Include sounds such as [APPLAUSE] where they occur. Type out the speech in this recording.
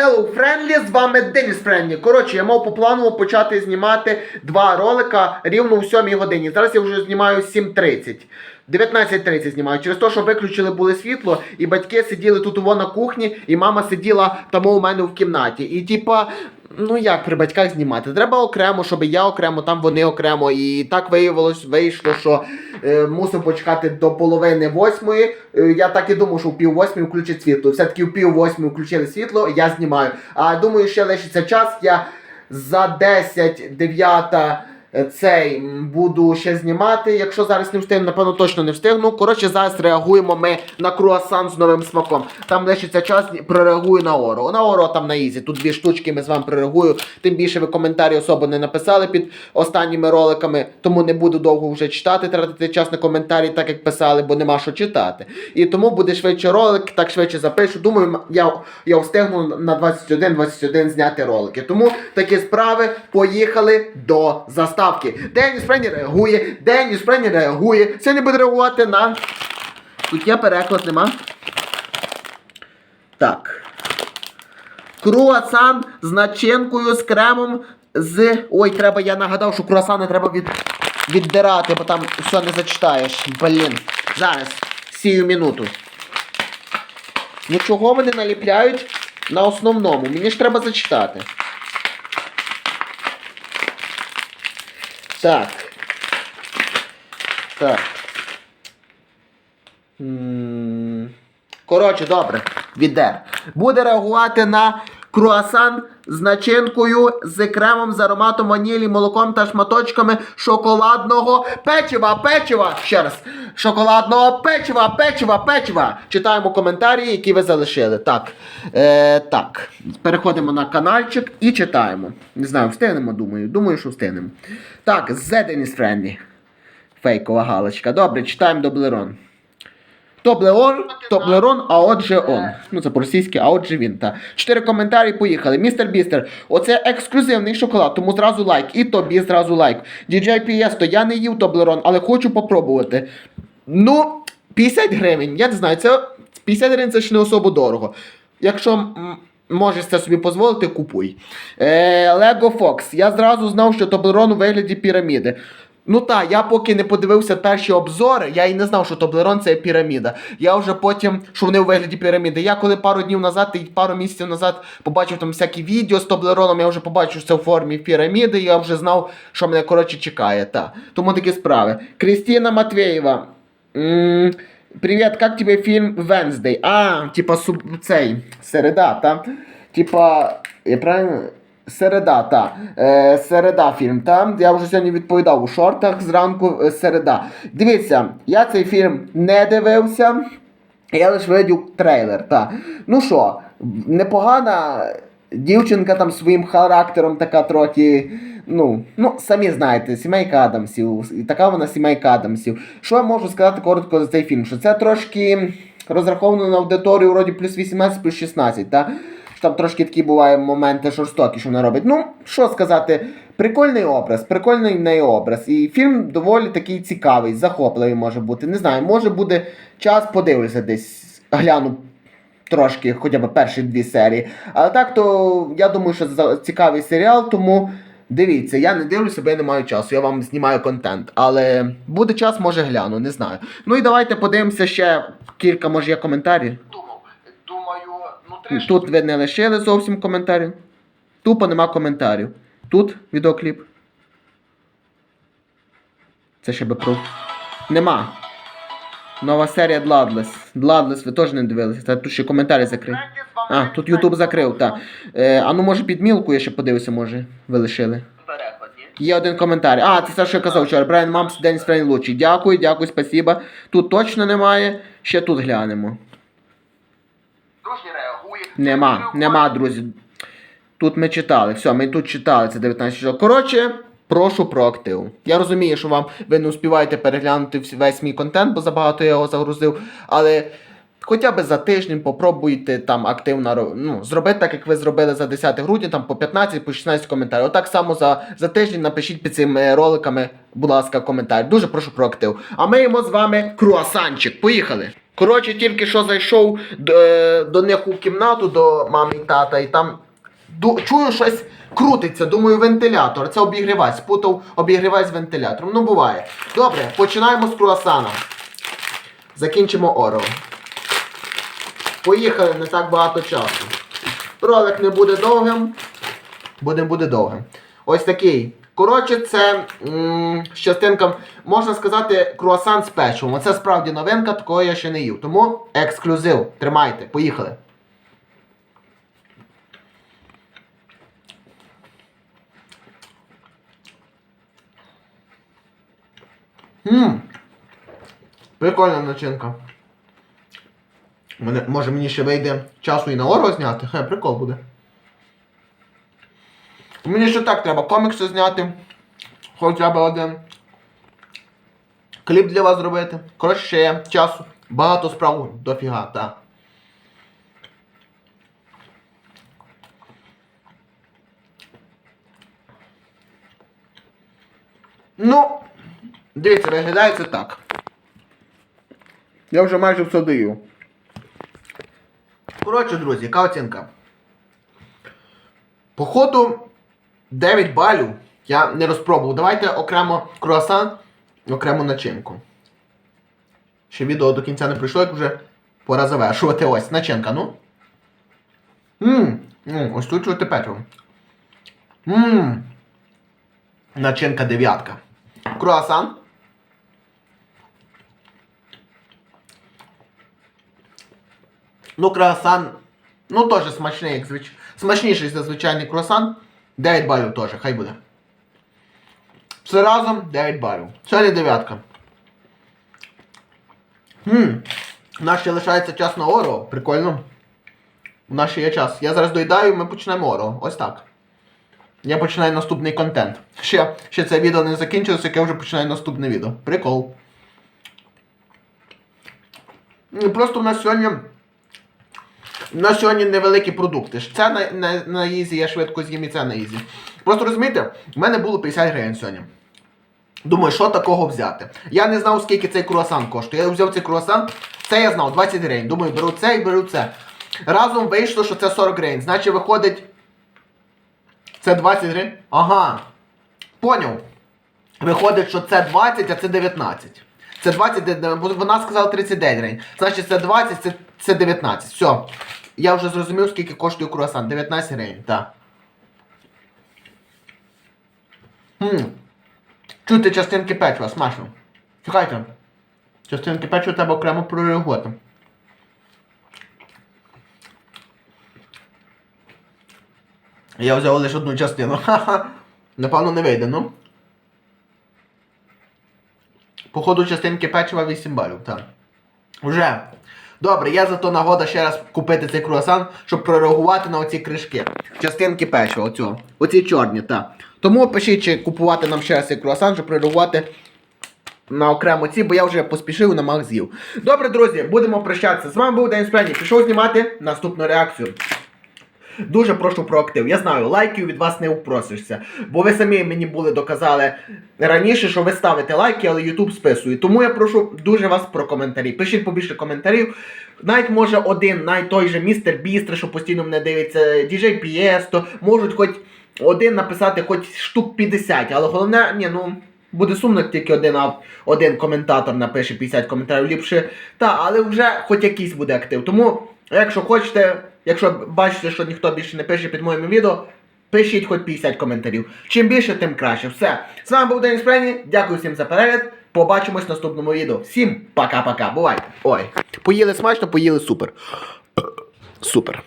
Hello Friendly, з вами Деніс Френлі. Коротше, я мав по плану почати знімати два ролика рівно в 7 годині. Зараз я вже знімаю 7.30. 19.30 знімаю. Через те, що виключили були світло, і батьки сиділи тут на кухні, і мама сиділа там у мене в кімнаті. І типа. Ну як при батьках знімати? Треба окремо, щоб я окремо, там вони окремо. І так виявилось, вийшло, що е, мусив почекати до половини восьмої. Е, я так і думав, що в пів восьмої включить світло. Все-таки в пів восьмої включили світло, я знімаю. А думаю, ще лишиться час. Я за 10, 9 е, цей буду ще знімати. Якщо зараз не встигну, напевно точно не встигну. Коротше, зараз реагуємо ми на круасан з новим смаком. Там лишиться час, прореагую на оро. На оро там на ізі. Тут дві штучки ми з вами прореагую. Тим більше ви коментарі особо не написали під останніми роликами, тому не буду довго вже читати, тратити час на коментарі, так як писали, бо нема що читати. І тому буде швидше ролик, так швидше запишу. Думаю, я, я встигну на 21-21 зняти ролики. Тому такі справи поїхали до заставки. Деніс Френі реагує, Деніс Френі реагує. Сьогодні буде реагувати на. Тут є переклад, нема. Так. Круасан з начинкою, з кремом, з. Ой, треба, я нагадав, що круасани треба від... віддирати, бо там все не зачитаєш. Блін. Зараз, сію минуту. Ну чого вони наліпляють на основному? Мені ж треба зачитати. Так. Так. Коротше, добре, відер. Буде реагувати на круасан з начинкою, з кремом, з ароматом ванілі, молоком та шматочками шоколадного печива, печива. Ще раз. Шоколадного печива, печива, печива. Читаємо коментарі, які ви залишили. Так. Е, так. Переходимо на каналчик і читаємо. Не знаю, встигнемо, думаю. Думаю, що встигнемо. Так, Dennis Friendly. Фейкова галочка. Добре, читаємо Доблерон. Тоблеон, Тоблерон, а отже он. Ну це по-російськи, а отже він. Та. Чотири коментарі поїхали. Містер Бістер, оце ексклюзивний шоколад, тому зразу лайк. І тобі зразу лайк. DJ Пієсто, я не їв Тоблерон, але хочу попробувати. Ну, 50 гривень. Я не знаю, це 50 гривень це ж не особо дорого. Якщо можеш це собі дозволити, купуй. Е, Lego Fox. Я зразу знав, що Тоблерон у вигляді піраміди. Ну так, я поки не подивився перші обзори, я і не знав, що Тоблерон це піраміда. Я вже потім, що вони у вигляді піраміди. Я коли пару днів назад і пару місяців назад побачив там всякі відео з Тоблероном, я вже побачив, що це в формі піраміди, і я вже знав, що мене коротше чекає. Та. Тому такі справи. Крістіна Матвєєва. Привіт, як тебе фільм Wednesday? А, типа суб... цей, середа, та? Типа, я правильно? Середа, та. Е, середа фільм, та. Я вже сьогодні відповідав у шортах зранку е, середа. Дивіться, я цей фільм не дивився. Я лише видів трейлер, та. Ну що, непогана дівчинка там своїм характером така трохи. Ну, ну, самі знаєте, сімейка Адамсів. І така вона сімейка Адамсів. Що я можу сказати коротко за цей фільм? Що це трошки розраховано на аудиторію вроді плюс 18, плюс 16, та? Що там трошки такі бувають моменти жорстокі, що вона робить. Ну, що сказати, прикольний образ, прикольний в неї образ. І фільм доволі такий цікавий, захопливий може бути. Не знаю, може буде час, подивлюся десь, гляну трошки, хоча б перші дві серії. Але так, то я думаю, що це цікавий серіал, тому дивіться, я не дивлюся, бо я не маю часу, я вам знімаю контент. Але буде час, може гляну, не знаю. Ну і давайте подивимося ще кілька, може, є коментарів. Думав, думаю, ну трішки. Тут ви не лишили зовсім коментарів. Тупо нема коментарів. Тут відеокліп. Це ще би про. Нема. Нова серія Bloodless. Bloodless ви теж не дивилися. Та тут ще коментарі закрив. А, тут Ютуб закрив, так. Е, а ну може під мілку я ще подивився, може, ви лишили. Є один коментар. А, це те, що я казав вчора. Брайан Мамс, Деніс Фрейн лучший. Дякую, дякую, спасіба. Тут точно немає. Ще тут глянемо. Нема, нема, друзі. Тут ми читали. Все, ми тут читали це 19 число. Коротше, прошу про актив. Я розумію, що вам ви не успіваєте переглянути весь мій контент, бо забагато я його загрузив. Але хоча б за тиждень попробуйте там активно ну, зробити так, як ви зробили за 10 грудня, там по 15, по 16 коментарів. Отак само за, за тиждень напишіть під цими роликами, будь ласка, коментар. Дуже прошу про актив. А ми їмо з вами круасанчик. Поїхали! Коротше, тільки що зайшов до, е, до них у кімнату, до мами і тата, і там чую щось крутиться. Думаю, вентилятор. Це обігрівач. Спутав обігрівач з вентилятором. Ну, буває. Добре, починаємо з круасана. Закінчимо орел. Поїхали не так багато часу. Ролик не буде довгим. Буде, буде довгим. Ось такий. Коротше, це з частинком, можна сказати, круасан з печивом. Оце справді новинка, такого я ще не їв. Тому ексклюзив. Тримайте, поїхали. Ммм. Прикольна начинка. Може мені ще вийде часу і на оро зняти? Хе, прикол буде. Мені ще так треба комікси зняти. Хоча б один. Кліп для вас зробити. Коротше, ще є часу. Багато справ дофіга, так. Ну, дивіться, виглядає це так. Я вже майже все даю. Коротше, друзі, яка оцінка? Походу 9 балів я не розпробував. Давайте окремо круасан, окрему начинку. Ще відео до кінця не прийшло, як вже пора завершувати. Ось, начинка, ну. Ммм, ось тут чути печиво. Ммм. Начинка дев'ятка. Круасан. Ну, круасан. Ну, теж смачний, як звич... Смачніший за звичайний круасан. 9 балів теж, хай буде. Все разом 9 балів. Сьогодні дев'ятка. Хм. У нас ще лишається час на оро. Прикольно. У нас ще є час. Я зараз доїдаю, ми почнемо оро. Ось так. Я починаю наступний контент. Ще, ще це відео не закінчилося, як я вже починаю наступне відео. Прикол. Просто у нас сьогодні. У нас сьогодні невеликі продукти. Це на, на, на ізі, я швидко з'їм і це на ізі. Просто розумієте, в мене було 50 гривень сьогодні. Думаю, що такого взяти. Я не знав, скільки цей круасан коштує. Я взяв цей круасан, це я знав, 20 гривень. Думаю, беру це і беру це. Разом вийшло, що це 40 гривень. Значить, виходить. Це 20 гривень? Ага. Поняв. Виходить, що це 20, а це 19. Це 20, де- де- бо вона сказала 39 гривень. Значить, це 20, це, це 19. Все. Я вже зрозумів, скільки коштує круасан. 19 гривень, так. Хм. Чути частинки печива, смачно. Чекайте. Частинки печива треба окремо прореагувати. Я взяв лише одну частину. [LAUGHS] Ха-ха. Напевно, не вийде, ну. Походу частинки печива 8 балів, так. Уже. Добре, є зато нагода ще раз купити цей круасан, щоб прореагувати на оці кришки. Частинки печива, оцього. Оці чорні, так. Тому пишіть, чи купувати нам ще раз цей круасан, щоб прореагувати на окремо ці, бо я вже поспішив на мах з'їв. Добре, друзі, будемо прощатися. З вами був День Спрені. Пішов знімати наступну реакцію. Дуже прошу про актив. Я знаю, лайків від вас не упросишся. Бо ви самі мені були доказали раніше, що ви ставите лайки, але YouTube списує. Тому я прошу дуже вас про коментарі. Пишіть побільше коментарів. Навіть може один, навіть той же містер Бістер, що постійно мене дивиться, DJ PS, можуть хоч один написати, хоч штук 50. Але головне, ні, ну. Буде сумно, тільки один, один коментатор напише 50 коментарів ліпше. Та, але вже хоч якийсь буде актив. Тому, якщо хочете, якщо бачите, що ніхто більше не пише під моїм відео, пишіть хоч 50 коментарів. Чим більше, тим краще. Все. З вами був Денис Френі, Дякую всім за перегляд. Побачимось в наступному відео. Всім пока-пока. Бувайте. Ой. Поїли смачно, поїли супер. Супер.